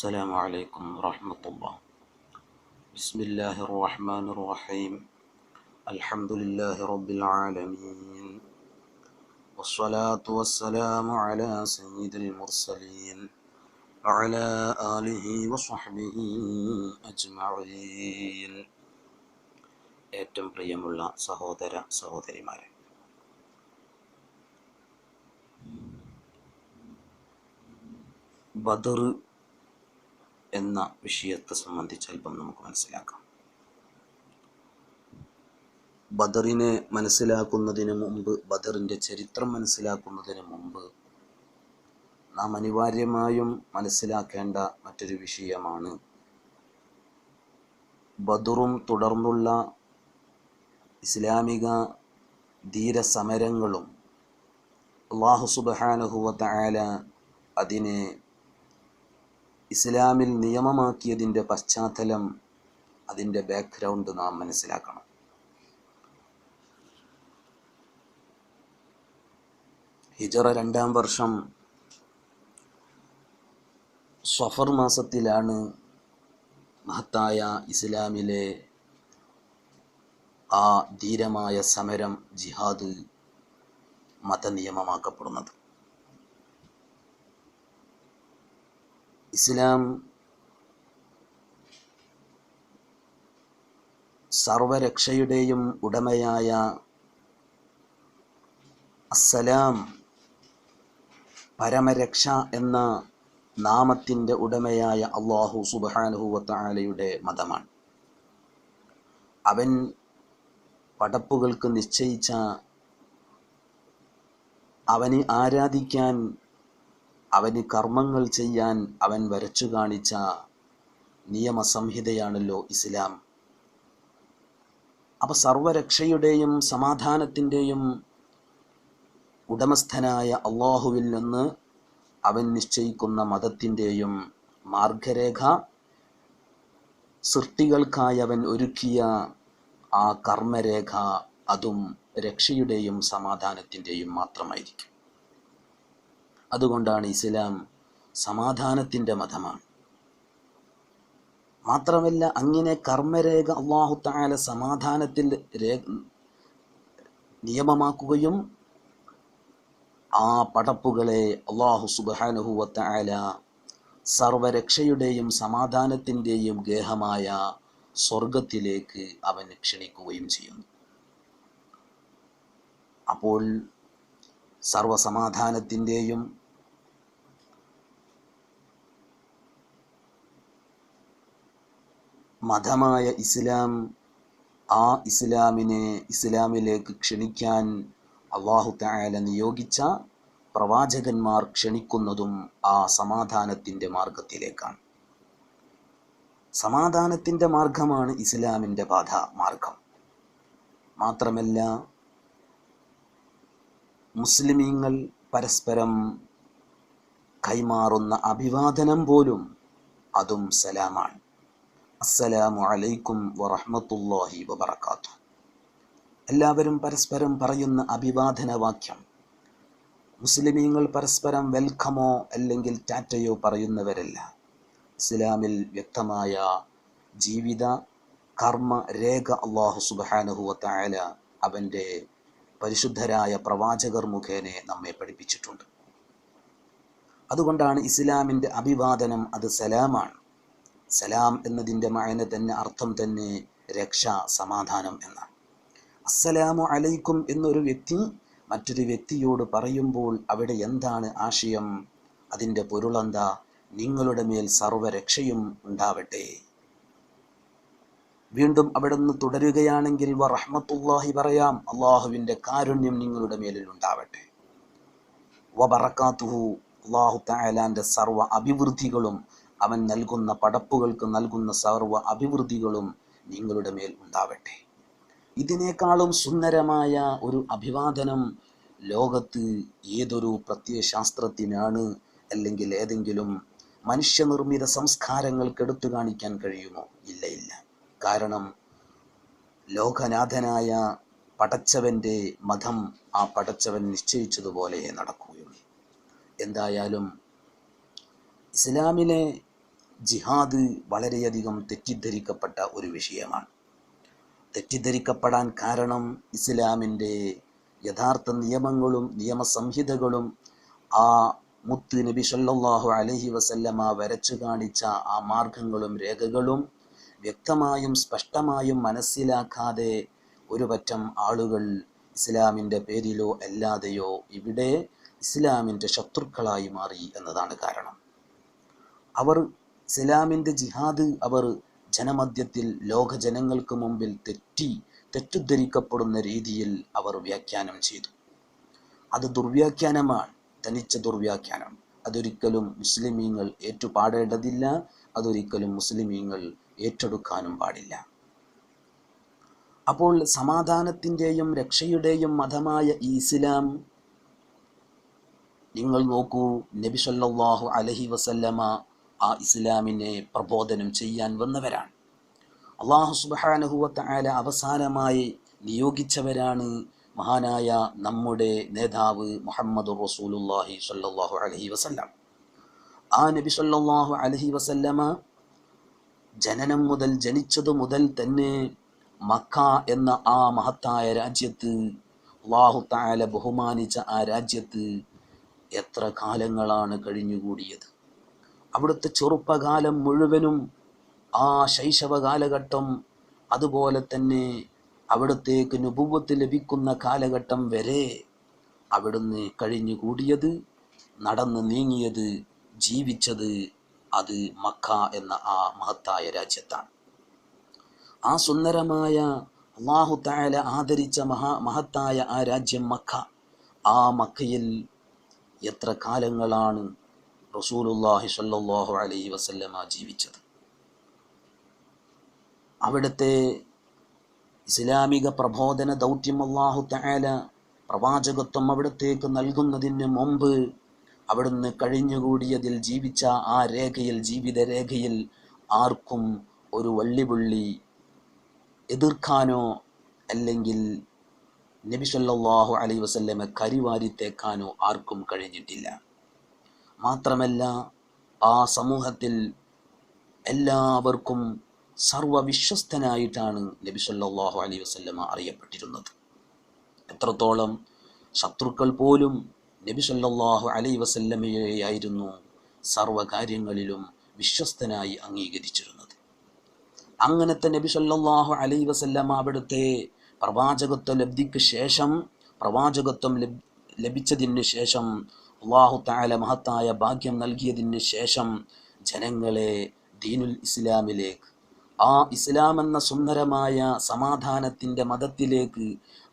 السلام عليكم ورحمة الله بسم الله الرحمن الرحيم الحمد لله رب العالمين والصلاة والسلام على سيد المرسلين وعلى آله وصحبه أجمعين ഏറ്റവും പ്രിയമുള്ള സഹോദര സഹോദരിമാരെ ബദർ എന്ന വിഷയത്തെ സംബന്ധിച്ച് അല്പം നമുക്ക് മനസ്സിലാക്കാം. ബദറിനെ മനസ്സിലാക്കുന്നതിന് മുമ്പ് ബദറിന്റെ ചരിത്രം മനസ്സിലാക്കുന്നതിന് മുമ്പ് നാം അനിവാര്യമായും മനസ്സിലാക്കേണ്ട മറ്റൊരു വിഷയമാണ് ബദറും തുടർന്നുള്ള ഇസ്ലാമിക ധീരസമരങ്ങളും. അള്ളാഹു സുബഹാനുഹുവത്ത ആല അതിനെ ഇസ്ലാമിൽ നിയമമാക്കിയതിന്റെ പശ്ചാത്തലം അതിന്റെ ബാക്ക്ഗ്രൗണ്ട് നാം മനസ്സിലാക്കണം. ഹിജറ രണ്ടാം വർഷം സഫർ മാസത്തിലാണ് മഹത്തായ ഇസ്ലാമിലെ ആ ധീരമായ സമരം ജിഹാദ് മതനിയമമാക്കപ്പെടുന്നത്. ഇസ്ലാം സർവരക്ഷയുടെയും ഉടമയായ അസ്സലാം പരമരക്ഷ എന്ന നാമത്തിന്റെ ഉടമയായ അള്ളാഹു സുബാനുഹുവത്താലയുടെ മതമാണ്. അവൻ പടപ്പുകൾക്ക് നിശ്ചയിച്ച അവനെ ആരാധിക്കാൻ അവന് കർമ്മങ്ങൾ ചെയ്യാൻ അവൻ വരച്ചു കാണിച്ച നിയമസംഹിതയാണല്ലോ ഇസ്ലാം. അപ്പൊ സർവരക്ഷയുടെയും സമാധാനത്തിന്റെയും ഉടമസ്ഥനായ അള്ളാഹുവിൽ നിന്ന് അവൻ നിശ്ചയിക്കുന്ന മതത്തിന്റെയും മാർഗരേഖ സൃഷ്ടികൾക്കായി അവൻ ഒരുക്കിയ ആ കർമ്മരേഖ അതും രക്ഷയുടെയും സമാധാനത്തിന്റെയും മാത്രമായിരിക്കും. അതുകൊണ്ടാണ് ഇസ്ലാം സമാധാനത്തിന്റെ മതമാണ്. മാത്രമല്ല അങ്ങനെ കർമ്മരേഖ അള്ളാഹു താല സമാധാനത്തിൽ നിയമമാക്കുകയും ആ പടപ്പുകളെ അള്ളാഹു സുബാനുഹുവത്തായ സർവരക്ഷയുടെയും സമാധാനത്തിന്റെയും ഗേഹമായ സ്വർഗത്തിലേക്ക് അവൻ ക്ഷണിക്കുകയും ചെയ്യുന്നു. അപ്പോൾ സർവസമാധാനത്തിന്റെയും മതമായ ഇസ്ലാം ആ ഇസ്ലാമിനെ ഇസ്ലാമിലേക്ക് ക്ഷണിക്കാൻ അള്ളാഹു തായാല നിയോഗിച്ച പ്രവാചകന്മാർ ക്ഷണിക്കുന്നതും ആ സമാധാനത്തിന്റെ മാർഗത്തിലേക്കാണ് സമാധാനത്തിന്റെ മാർഗമാണ് ഇസ്ലാമിന്റെ ബാധ മാർഗം മാത്രമല്ല മുസ്ലിമീങ്ങൾ പരസ്പരം കൈമാറുന്ന അഭിവാദനം പോലും അതും സലാമാണ്. അസ്സലാമു അലൈക്കും വറഹ്മത്തുള്ളാഹി വബറകാതുഹു. എല്ലാവരും പരസ്പരം പറയുന്ന അഭിവാദന വാക്യം മുസ്ലിമീങ്ങൾ പരസ്പരം വെൽക്കമോ അല്ലെങ്കിൽ ടാറ്റയോ പറയുന്നവരല്ല. ഇസ്ലാമിൽ വ്യക്തമായ ജീവിത കർമ്മ രേഖ അള്ളാഹു സുബാനുഹുവത്തായ അവന്റെ പരിശുദ്ധരായ പ്രവാചകർ മുഖേനെ നമ്മെ പഠിപ്പിച്ചിട്ടുണ്ട്. അതുകൊണ്ടാണ് ഇസ്ലാമിന്റെ അഭിവാദനം അത് സലാമാണ്. സലാം എന്നതിന്റെ മഴന തന്നെ അർത്ഥം തന്നെ രക്ഷ സമാധാനം എന്നാണ്. അസ്സലാമു അലൈക്കും എന്നൊരു വ്യക്തി മറ്റൊരു വ്യക്തിയോട് പറയുമ്പോൾ അവിടെ എന്താണ് ആശയം? അതിന്റെ പൊരുളെന്താ നിങ്ങളുടെ മേൽ സർവരക്ഷയും ഉണ്ടാവട്ടെ. വീണ്ടും അവിടെ നിന്ന് തുടരുകയാണെങ്കിൽ വറഹ്മത്തുള്ളാഹി പറയാം അള്ളാഹുവിന്റെ കാരുണ്യം നിങ്ങളുടെ മേലിൽ ഉണ്ടാവട്ടെ. വബറക്കാത്തുഹു അള്ളാഹു തായാലാന്റെ സർവ അഭിവൃദ്ധികളും അവൻ നൽകുന്ന പടപ്പുകൾക്ക് നൽകുന്ന സർവ അഭിവൃദ്ധികളും നിങ്ങളുടെ മേൽ ഉണ്ടാവട്ടെ. ഇതിനേക്കാളും സുന്ദരമായ ഒരു അഭിവാദനം ലോകത്ത് ഏതൊരു പ്രത്യയശാസ്ത്രത്തിനാണ് അല്ലെങ്കിൽ ഏതെങ്കിലും മനുഷ്യനിർമ്മിത സംസ്കാരങ്ങൾക്ക് എടുത്തു കാണിക്കാൻ കഴിയുമോ? ഇല്ല ഇല്ല. കാരണം ലോകനാഥനായ പടച്ചവന്റെ മതം ആ പടച്ചവൻ നിശ്ചയിച്ചതുപോലെ നടക്കുകയുള്ളൂ. എന്തായാലും ഇസ്ലാമിലെ ജിഹാദ് വളരെയധികം തെറ്റിദ്ധരിക്കപ്പെട്ട ഒരു വിഷയമാണ്. തെറ്റിദ്ധരിക്കപ്പെടാൻ കാരണം ഇസ്ലാമിന്റെ യഥാർത്ഥ നിയമങ്ങളും നിയമസംഹിതകളും ആ മുത്ത് നബി സല്ലാഹു അലഹി വസല്ലമ വരച്ചു കാണിച്ച ആ മാർഗങ്ങളും രേഖകളും വ്യക്തമായും സ്പഷ്ടമായും മനസ്സിലാക്കാതെ ഒരുപറ്റം ആളുകൾ ഇസ്ലാമിന്റെ പേരിലോ അല്ലാതെയോ ഇവിടെ ഇസ്ലാമിന്റെ ശത്രുക്കളായി മാറി എന്നതാണ് കാരണം. അവർ ഇസ്ലാമിന്റെ ജിഹാദ് അവർ ജനമധ്യത്തിൽ ലോക ജനങ്ങൾക്ക് മുമ്പിൽ തെറ്റി തെറ്റുദ്ധരിക്കപ്പെടുന്ന രീതിയിൽ അവർ വ്യാഖ്യാനം ചെയ്തു. അത് ദുർവ്യാഖ്യാനമാണ് തനിച്ച ദുർവ്യാഖ്യാനം. അതൊരിക്കലും മുസ്ലിമീങ്ങൾ ഏറ്റുപാടേണ്ടതില്ല അതൊരിക്കലും മുസ്ലിമീങ്ങൾ ഏറ്റെടുക്കാനും പാടില്ല. അപ്പോൾ സമാധാനത്തിന്റെയും രക്ഷയുടെയും മതമായ ഈ ഇസ്ലാം നിങ്ങൾ നോക്കൂ നബി സല്ലല്ലാഹു അലൈഹി വസല്ലമ ആ ഇസ്ലാമിനെ പ്രബോധനം ചെയ്യാൻ വന്നവരാണ്. അള്ളാഹു സുബാനഹുവത്ത അവസാനമായി നിയോഗിച്ചവരാണ് മഹാനായ നമ്മുടെ നേതാവ് മുഹമ്മദ് റസൂലുല്ലാഹി സല്ലാഹു അലഹി വസല്ലം. ആ നബി സല്ലാഹു അലഹി വസല്ലമ ജനനം മുതൽ ജനിച്ചതു മുതൽ തന്നെ മക്ക എന്ന ആ മഹത്തായ രാജ്യത്ത് അള്ളാഹു താല ബഹുമാനിച്ച ആ രാജ്യത്ത് എത്ര കാലങ്ങളാണ് കഴിഞ്ഞുകൂടിയത്? അവിടുത്തെ ചെറുപ്പകാലം മുഴുവനും ആ ശൈശവ കാലഘട്ടം അതുപോലെ തന്നെ അവിടത്തേക്ക് നുപുവത്ത് ലഭിക്കുന്ന കാലഘട്ടം വരെ അവിടുന്ന് കഴിഞ്ഞുകൂടിയത് നടന്ന് നീങ്ങിയത് ജീവിച്ചത് അത് മക്ക എന്ന ആ മഹത്തായ രാജ്യത്താണ്. ആ സുന്ദരമായ അള്ളാഹു താല ആദരിച്ച മഹാ മഹത്തായ ആ രാജ്യം മക്ക. ആ മക്കയിൽ എത്ര കാലങ്ങളാണ് റസൂലുല്ലാഹി സല്ലാഹു അലൈഹി വസല്ലമ ജീവിച്ചത്. അവിടുത്തെ ഇസ്ലാമിക പ്രബോധന ദൗത്യം അള്ളാഹു തആല പ്രവാചകത്വം അവിടത്തേക്ക് നൽകുന്നതിന് മുമ്പ് അവിടുന്ന് കഴിഞ്ഞുകൂടിയതിൽ ജീവിച്ച ആ രേഖയിൽ ജീവിത രേഖയിൽ ആർക്കും ഒരു വള്ളിപുള്ളി എതിർക്കാനോ അല്ലെങ്കിൽ നബി സല്ലല്ലാഹു അലൈഹി വസല്ലമ കരിവാരി തേക്കാനോ ആർക്കും കഴിഞ്ഞിട്ടില്ല. മാത്രമല്ല ആ സമൂഹത്തിൽ എല്ലാവർക്കും സർവവിശ്വസ്തനായിട്ടാണ് നബി സല്ലല്ലാഹു അലൈഹി വസല്ലമ അറിയപ്പെട്ടിരുന്നത്. എത്രത്തോളം ശത്രുക്കൾ പോലും നബി സല്ലല്ലാഹു അലൈഹി വസല്ലമയെയായിരുന്നു സർവകാര്യങ്ങളിലും വിശ്വസ്തനായി അംഗീകരിച്ചിരുന്നത്. അങ്ങനത്തെ നബി സല്ലല്ലാഹു അലൈഹി വസല്ലമ അവിടുത്തെ പ്രവാചകത്വ ലബ്ധിക്ക് ശേഷം പ്രവാചകത്വം ലഭിച്ചതിന് ശേഷം അള്ളാഹു താല മഹത്തായ ഭാഗ്യം നൽകിയതിന് ശേഷം ജനങ്ങളെ ദീനുൽ ഇസ്ലാമിലേക്ക് ആ ഇസ്ലാം എന്ന സുന്ദരമായ സമാധാനത്തിന്റെ മതത്തിലേക്ക്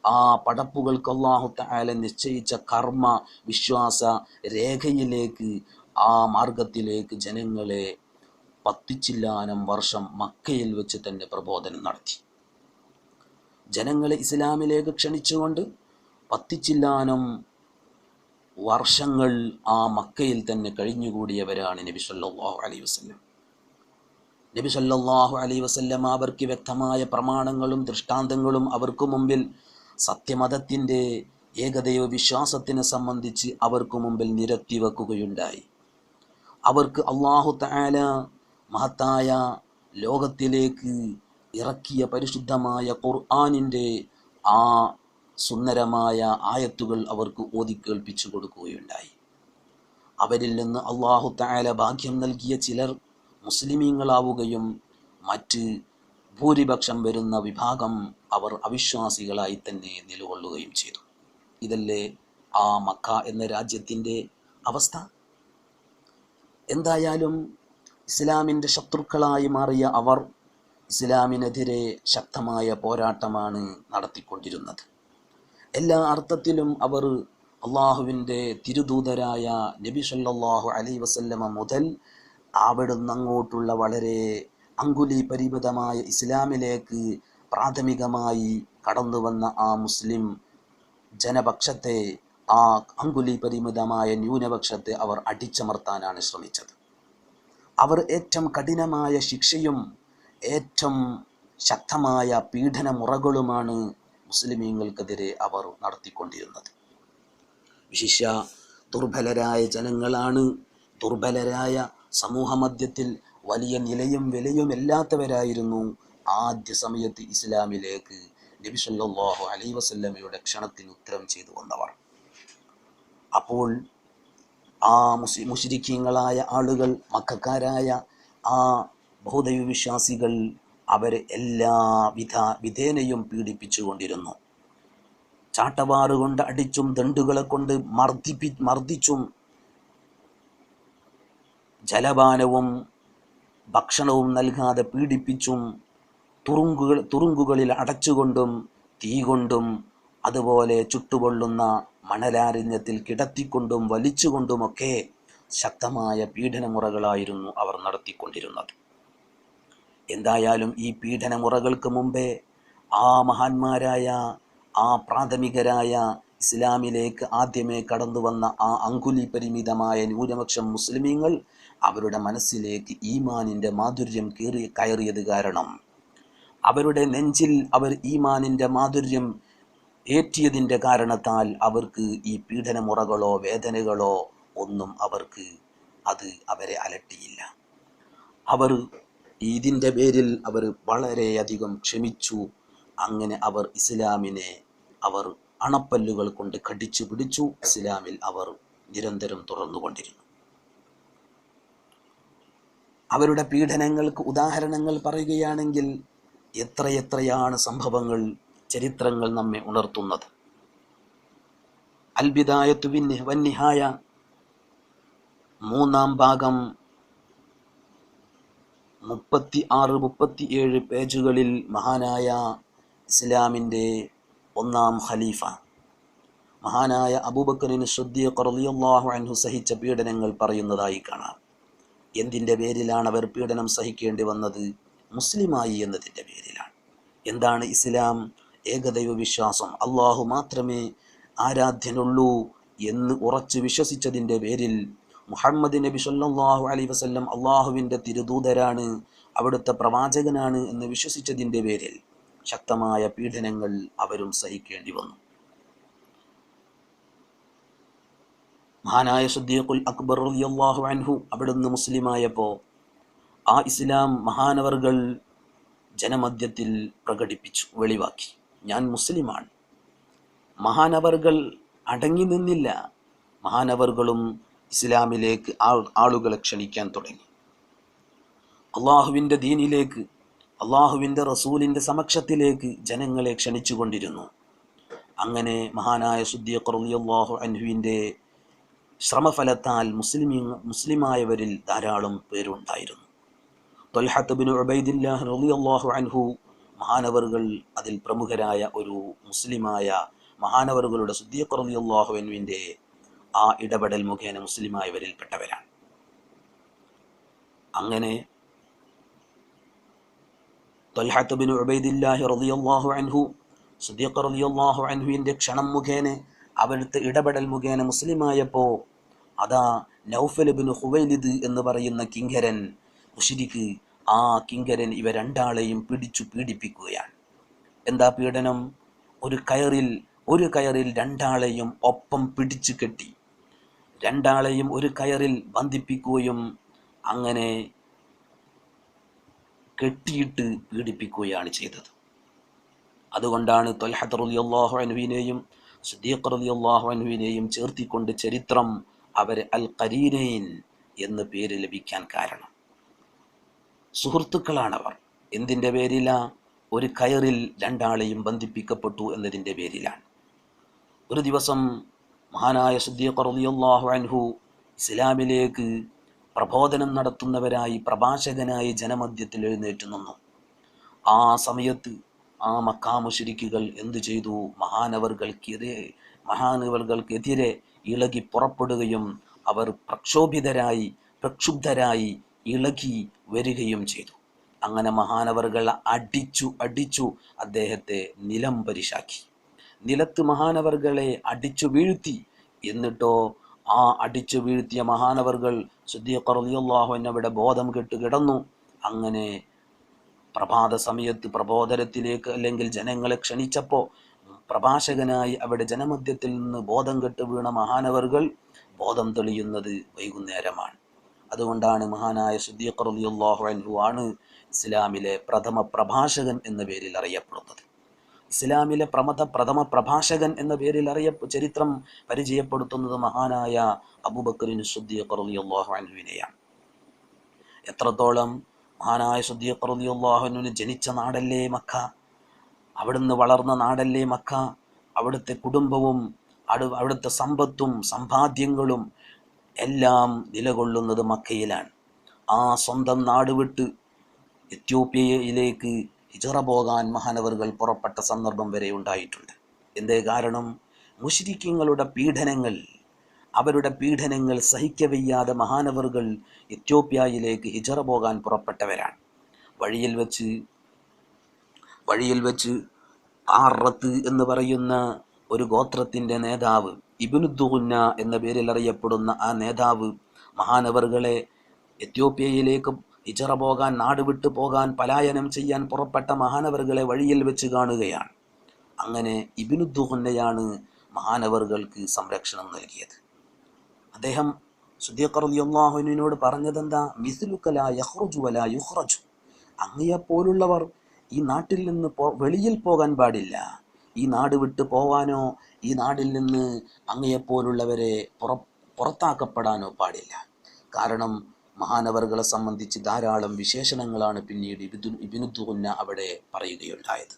ആ പടപ്പുകൾക്ക് അള്ളാഹു താല നിശ്ചയിച്ച കർമ്മ വിശ്വാസ രേഖയിലേക്ക് ആ മാർഗത്തിലേക്ക് ജനങ്ങളെ പത്തിച്ചില്ലാനം വർഷം മക്കയിൽ വെച്ച് തന്നെ പ്രബോധനം നടത്തി. ജനങ്ങളെ ഇസ്ലാമിലേക്ക് ക്ഷണിച്ചുകൊണ്ട് പത്തിച്ചില്ലാനം വർഷങ്ങൾ ആ മക്കയിൽ തന്നെ കഴിഞ്ഞുകൂടിയവരാണ് നബി സല്ലാഹു അലൈ വസല്ലം. നബി സല്ലാഹു അലൈ വസ്ല്ലം അവർക്ക് വ്യക്തമായ പ്രമാണങ്ങളും ദൃഷ്ടാന്തങ്ങളും അവർക്ക് മുമ്പിൽ സത്യമതത്തിന്റെ ഏകദൈവ വിശ്വാസത്തിനെ സംബന്ധിച്ച് അവർക്ക് മുമ്പിൽ നിരത്തി വെക്കുകയുണ്ടായി. അവർക്ക് അള്ളാഹു താല മഹത്തായ ലോകത്തിലേക്ക് ഇറക്കിയ പരിശുദ്ധമായ ഖുർആാനിന്റെ ആ സുന്ദരമായ ആയത്തുകൾ അവർക്ക് ഓതിക്കേൾപ്പിച്ചു കൊടുക്കുകയുണ്ടായി. അവരിൽ നിന്ന് അള്ളാഹു തആല ഭാഗ്യം നൽകിയ ചിലർ മുസ്ലിമീങ്ങളാവുകയും മറ്റ് ഭൂരിപക്ഷം വരുന്ന വിഭാഗം അവർ അവിശ്വാസികളായി തന്നെ നിലകൊള്ളുകയും ചെയ്തു. ഇതല്ലേ ആ മക്ക എന്ന രാജ്യത്തിന്റെ അവസ്ഥ? എന്തായാലും ഇസ്ലാമിന്റെ ശത്രുക്കളായി മാറിയ അവർ ഇസ്ലാമിനെതിരെ ശക്തമായ പോരാട്ടമാണ് നടത്തിക്കൊണ്ടിരുന്നത്. എല്ലാ അർത്ഥത്തിലും അവർ അള്ളാഹുവിന്റെ തിരുദൂതരായ നബി സല്ലാഹു അലൈഹി വസല്ലമ മുതൽ അവിടുന്ന് അങ്ങോട്ടുള്ള വളരെ അങ്കുലി പരിമിതമായ ഇസ്ലാമിലേക്ക് പ്രാഥമികമായി കടന്നു വന്ന ആ മുസ്ലിം ജനപക്ഷത്തെ ആ അങ്കുലി പരിമിതമായ ന്യൂനപക്ഷത്തെ അവർ അടിച്ചമർത്താനാണ് ശ്രമിച്ചത്. അവർ ഏറ്റവും കഠിനമായ ശിക്ഷയും ഏറ്റവും ശക്തമായ പീഡനമുറകളുമാണ് മുസ്ലിമീങ്ങൾക്കെതിരെ അവർ നടത്തിക്കൊണ്ടിരുന്നത്. വിശിഷ്യ ദുർബലരായ ജനങ്ങളാണ്. ദുർബലരായ സമൂഹമധ്യത്തിൽ വലിയ നിലയും വിലയും ഇല്ലാത്തവരായിരുന്നു ആദ്യ സമയത്ത് ഇസ്ലാമിലേക്ക് നബി സല്ലല്ലാഹു അലൈഹി വസല്ലമയുടെ ക്ഷണത്തിന് ഉത്തരം ചെയ്തു വന്നവർ. അപ്പോൾ ആ മുസി മുഷിരിക്കീങ്ങളായ ആളുകൾ മക്കാരായ ആ ബഹുദൈവ വിശ്വാസികൾ അവരെ എല്ലാ വിധ വിധേനയും പീഡിപ്പിച്ചുകൊണ്ടിരുന്നു ചാട്ടവാറുകൊണ്ട് അടിച്ചും ദണ്ടുകളെ കൊണ്ട് മർദ്ദിപ്പി മർദ്ദിച്ചും ജലപാനവും ഭക്ഷണവും നൽകാതെ പീഡിപ്പിച്ചും തുറുങ്കുകൾ തുറുങ്കുകളിൽ അടച്ചുകൊണ്ടും തീ കൊണ്ടും അതുപോലെ ചുട്ടുകൊള്ളുന്ന മണലാരണ്യത്തിൽ കിടത്തിക്കൊണ്ടും വലിച്ചുകൊണ്ടുമൊക്കെ ശക്തമായ പീഡനമുറകളായിരുന്നു അവർ നടത്തിക്കൊണ്ടിരുന്നത്. എന്തായാലും ഈ പീഡനമുറകൾക്ക് മുമ്പേ ആ മഹാന്മാരായ ആ പ്രാഥമികരായ ഇസ്ലാമിലേക്ക് ആദ്യമേ കടന്നു വന്ന ആ അങ്കുലി പരിമിതമായ ന്യൂനപക്ഷം മുസ്ലിമീങ്ങൾ അവരുടെ മനസ്സിലേക്ക് ഈമാനിന്റെ മാധുര്യം കയറി കയറിയത് കാരണം. അവരുടെ നെഞ്ചിൽ അവർ ഈമാനിന്റെ മാധുര്യം ഏറ്റിയതിന്റെ കാരണത്താൽ അവർക്ക് ഈ പീഡനമുറകളോ വേദനകളോ ഒന്നും അവർക്ക് അത് അവരെ അലട്ടിയില്ല. അവർ ഇതിന്റെ പേരിൽ അവർ വളരെയധികം ക്ഷമിച്ചു. അങ്ങനെ അവർ ഇസ്ലാമിനെ അവർ അണപ്പല്ലുകൾ കൊണ്ട് കടിച്ചു പിടിച്ചു. ഇസ്ലാമിൽ അവർ നിരന്തരം തുറന്നുകൊണ്ടിരുന്നു അവരുടെ പീഡനങ്ങൾക്ക് ഉദാഹരണങ്ങൾ പറയുകയാണെങ്കിൽ എത്രയെത്രയാണ് സംഭവങ്ങൾ ചരിത്രങ്ങൾ നമ്മെ ഉണർത്തുന്നത്? അൽബിദായത്തുവിൻ വന്നിഹായ മൂന്നാം ഭാഗം മുപ്പത്തി ആറ് മുപ്പത്തി ഏഴ് പേജുകളിൽ മഹാനായ ഇസ്ലാമിന്റെ ഒന്നാം ഖലീഫ. മഹാനായ അബൂബക്കറിന് ശ്രദ്ധീഖ് റളിയല്ലാഹു അൻഹു സഹിച്ച പീഡനങ്ങൾ പറയുന്നതായി കാണാം. എന്തിന്റെ പേരിലാണ് അവർ പീഡനം സഹിക്കേണ്ടി വന്നത്? മുസ്ലിമായി എന്നതിന്റെ പേരിലാണ്. എന്താണ് ഇസ്ലാം? ഏകദൈവ വിശ്വാസം. അള്ളാഹു മാത്രമേ ആരാധ്യനുള്ളൂ എന്ന് ഉറച്ചു വിശ്വസിച്ചതിന്റെ പേരിൽ മുഹമ്മദ് നബി സല്ലാഹു അലൈഹി വസല്ലം അള്ളാഹുവിന്റെ തിരുദൂതരാണ് അവിടുത്തെ പ്രവാചകനാണ് എന്ന് വിശ്വസിച്ചതിന്റെ പേരിൽ ശക്തമായ പീഡനങ്ങൾ അവരും സഹിക്കേണ്ടി വന്നു. മഹാനായ സുദ്ദീഖുൽ അക്ബർ റളിയല്ലാഹു അൻഹു അവിടുന്ന് മുസ്ലിമായപ്പോൾ ആ ഇസ്ലാം മഹാനവർകൾ ജനമധ്യത്തിൽ പ്രകടിപ്പിച്ചു വെളിവാക്കി. ഞാൻ മുസ്ലിമാണ്. മഹാനവർകൾ അടങ്ങി നിന്നില്ല. മഹാനവർകളും ഇസ്ലാമിലേക്ക് ആളുകളെ ക്ഷണിക്കാൻ തുടങ്ങി. അള്ളാഹുവിന്റെ ദീനിലേക്ക് അള്ളാഹുവിന്റെ റസൂലിന്റെ സമക്ഷത്തിലേക്ക് ജനങ്ങളെ ക്ഷണിച്ചുകൊണ്ടിരുന്നു അങ്ങനെ മഹാനായ സുദ്ദീഖ് റളിയല്ലാഹു അൻഹുവിന്റെ ശ്രമഫലത്താൽ മുസ്ലിം മുസ്ലിമായവരിൽ ധാരാളം പേരുണ്ടായിരുന്നു. തൊൽഹത്ത് ബിൻ ഉബൈദില്ലാഹ് റളിയല്ലാഹു അൻഹു മഹാനവറുകൾ അതിൽ പ്രമുഖരായ ഒരു മുസ്ലിമായ മഹാനവറുകളുടെ സുദ്ദീഖ് റളിയല്ലാഹു അൻഹുവിന്റെ ആ ഇടപെടൽ മുഖേന മുസ്ലിമായവരിൽ പെട്ടവരാണ് അങ്ങനെ ഉബൈദില്ലാഹി റളിയല്ലാഹു അൻഹു റളിയല്ലാഹു ക്ഷണം മുഖേന അവിടുത്തെ ഇടപെടൽ മുഖേന മുസ്ലിമായപ്പോൾ അതാ നൗഫൽ ബിൻ ഹുവൈലിദ് എന്ന് പറയുന്ന കിങ്കരൻ മുഷിരിക്ക് ആ കിങ്കരൻ ഇവ രണ്ടാളെയും പിടിച്ചു പീഡിപ്പിക്കുകയാണ്. എന്താ പീഡനം? ഒരു കയറിൽ ഒരു കയറിൽ രണ്ടാളെയും ഒപ്പം പിടിച്ചു കെട്ടി. രണ്ടാളെയും ഒരു കയറിൽ ബന്ധിപ്പിക്കുകയും അങ്ങനെ കെട്ടിയിട്ട് പീഡിപ്പിക്കുകയാണ് ചെയ്തത്. അതുകൊണ്ടാണ് തൊൽഹത്ത് റളിയല്ലാഹു അൻഹുവിനെയും സിദ്ദീഖ് റളിയല്ലാഹു അനുവിനെയും ചേർത്തിക്കൊണ്ട് ചരിത്രം അവരെ അൽ ഖരീനൈൻ എന്ന് പേര് ലഭിക്കാൻ കാരണം. സുഹൃത്തുക്കളാണവർ. എന്തിന്റെ പേരില? ഒരു കയറിൽ രണ്ടാളെയും ബന്ധിപ്പിക്കപ്പെട്ടു എന്നതിന്റെ പേരിലാണ്. ഒരു ദിവസം മഹാനായ സുദ്ദീഖ് റളിയല്ലാഹു അൻഹു ഇസ്ലാമിലേക്ക് പ്രബോധനം നടത്തുന്നവരായി പ്രഭാഷകനായി ജനമധ്യത്തിൽ എഴുന്നേറ്റ് നിന്നു. ആ സമയത്ത് ആ മക്കാമുശരിക്കുകൾ എന്തു ചെയ്തു? മഹാനവർകൾക്കെതിരെ മഹാനവർകൾക്കെതിരെ ഇളകി പുറപ്പെടുകയും അവർ പ്രക്ഷോഭിതരായി പ്രക്ഷുബ്ധരായി ഇളകി വരികയും ചെയ്തു. അങ്ങനെ മഹാനവറുകൾ അടിച്ചു അടിച്ചു അദ്ദേഹത്തെ നിലം പരിശാക്കി നിലത്ത് മഹാനവർകളെ അടിച്ചു വീഴ്ത്തി. എന്നിട്ടോ ആ അടിച്ചു വീഴ്ത്തിയ മഹാനവർകൾ സുദ്ദീഖ് റളിയല്ലാഹു അവിടെ ബോധം കെട്ട് കിടന്നു. അങ്ങനെ പ്രഭാത സമയത്ത് പ്രബോധനത്തിലേക്ക് അല്ലെങ്കിൽ ജനങ്ങളെ ക്ഷണിച്ചപ്പോൾ പ്രഭാഷകനായി അവിടെ ജനമധ്യത്തിൽ നിന്ന് ബോധം കെട്ട് വീണ മഹാനവർകൾ ബോധം തെളിയുന്നത് വൈകുന്നേരമാണ്. അതുകൊണ്ടാണ് മഹാനായ സുദ്ദീഖ് റളിയല്ലാഹു അൻഹു ആണ് ഇസ്ലാമിലെ പ്രഥമ പ്രഭാഷകൻ എന്ന പേരിൽ അറിയപ്പെടുന്നത്. ഇസ്ലാമിലെ പ്രമഥ പ്രഥമ പ്രഭാഷകൻ എന്ന പേരിൽ അറിയ ചരിത്രം പരിചയപ്പെടുത്തുന്നത് മഹാനായ അബൂബക്കറിൻ സുദ്ദീഖ് റളിയല്ലാഹു എത്രത്തോളം മഹാനായ സുദ്ദീഖ് റളിയല്ലാഹു ജനിച്ച നാടല്ലേ മക്ക? അവിടുന്ന് വളർന്ന നാടല്ലേ മക്ക? അവിടുത്തെ കുടുംബവും അടു അവിടുത്തെ സമ്പത്തും സമ്പാദ്യങ്ങളും എല്ലാം നിലകൊള്ളുന്നത് മക്കയിലാണ്. ആ സ്വന്തം നാട് വിട്ട് എത്യോപ്യയിലേക്ക് ഹിജറ പോകാൻ മഹാനവറുകൾ പുറപ്പെട്ട സന്ദർഭം വരെ ഉണ്ടായിട്ടുണ്ട്. എന്തേ കാരണം? മുഷിരിക്കങ്ങളുടെ പീഡനങ്ങൾ അവരുടെ പീഡനങ്ങൾ സഹിക്കവയ്യാതെ മഹാനവറുകൾ എത്യോപ്യയിലേക്ക് ഹിജറ പോകാൻ പുറപ്പെട്ടവരാണ്. വഴിയിൽ വെച്ച് വഴിയിൽ വെച്ച് ആറത്ത് എന്ന് പറയുന്ന ഒരു ഗോത്രത്തിന്റെ നേതാവ് ഇബിനുദ്ദുന്ന എന്ന പേരിൽ അറിയപ്പെടുന്ന ആ നേതാവ് മഹാനവറുകളെ എത്യോപ്യയിലേക്ക് ഹിജറ പോകാൻ നാട് വിട്ടു പോകാൻ പലായനം ചെയ്യാൻ പുറപ്പെട്ട മഹാനവറുകളെ വഴിയിൽ വെച്ച് കാണുകയാണ്. അങ്ങനെ ഇബിനുദ്ദുഹുന്നയാണ് മഹാനവറുകൾക്ക് സംരക്ഷണം നൽകിയത്. അദ്ദേഹം സുദ്ദീഖറിയാഹുവിനോട് പറഞ്ഞതെന്താ? മിസിലുക്കല യഹ്റുജു വല യുഹ്റജു അങ്ങയെപ്പോലുള്ളവർ ഈ നാട്ടിൽ നിന്ന് വെളിയിൽ പോകാൻ പാടില്ല. ഈ നാട് വിട്ടു പോവാനോ ഈ നാടിൽ നിന്ന് അങ്ങയെപ്പോലുള്ളവരെ പുറ പുറത്താക്കപ്പെടാനോ പാടില്ല. കാരണം മഹാനവറുകളെ സംബന്ധിച്ച് ധാരാളം വിശേഷണങ്ങളാണ് പിന്നീട് ഇബിദു ഇബിനുദ്ദുന്ന അവിടെ പറയുകയുണ്ടായത്.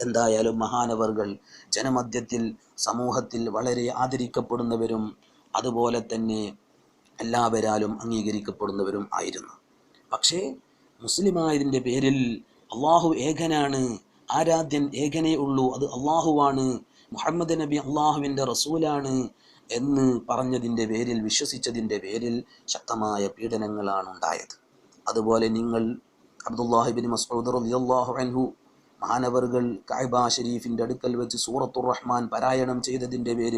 എന്തായാലും മഹാനവറുകൾ ജനമധ്യത്തിൽ സമൂഹത്തിൽ വളരെ ആദരിക്കപ്പെടുന്നവരും അതുപോലെ തന്നെ എല്ലാവരാലും അംഗീകരിക്കപ്പെടുന്നവരും ആയിരുന്നു. പക്ഷേ മുസ്ലിമായതിന്റെ പേരിൽ അള്ളാഹു ഏകനാണ് ആരാധ്യൻ ഏകനേ ഉള്ളൂ അത് അള്ളാഹുവാണ് മുഹമ്മദ് നബി അള്ളാഹുവിന്റെ റസൂലാണ് എന്ന് പറഞ്ഞതിന്റെ പേരിൽ വിശ്വസിച്ചതിന്റെ പേരിൽ ശക്തമായ പീഡനങ്ങളാണ് ഉണ്ടായത് അതുപോലെ നിങ്ങൾ അബ്ദുല്ലാഹിബിൻ മസ്ഊദ് റളിയല്ലാഹു അൻഹു മാനവറുകൾ കായ്ബ ഷരീഫിന്റെ അടുക്കൽ വെച്ച് സൂറത്തുർ റഹ്മാൻ പാരായണം ചെയ്തതിന്റെ പേരിൽ